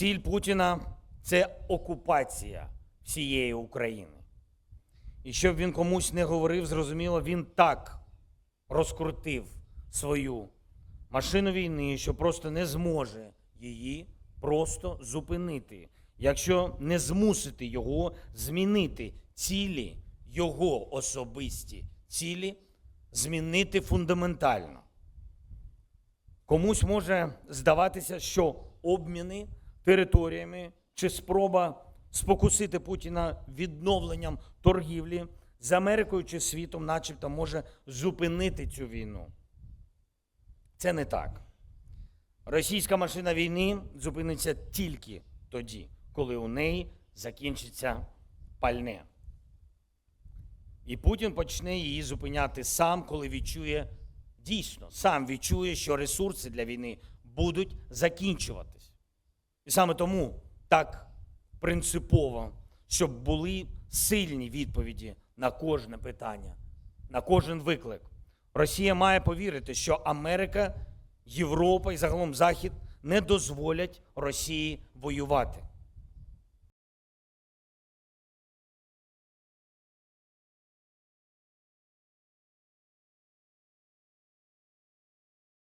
Ціль Путіна це окупація всієї України. І щоб він комусь не говорив, зрозуміло, він так розкрутив свою машину війни, що просто не зможе її просто зупинити, якщо не змусити його змінити цілі, його особисті цілі, змінити фундаментально. Комусь може здаватися, що обміни територіями чи спроба спокусити Путіна відновленням торгівлі з Америкою чи світом, начебто, може зупинити цю війну. Це не так. Російська машина війни зупиниться тільки тоді, коли у неї закінчиться пальне. І Путін почне її зупиняти сам, коли відчує дійсно, сам відчує, що ресурси для війни будуть закінчуватись. І саме тому так принципово, щоб були сильні відповіді на кожне питання, на кожен виклик. Росія має повірити, що Америка, Європа і загалом Захід не дозволять Росії воювати.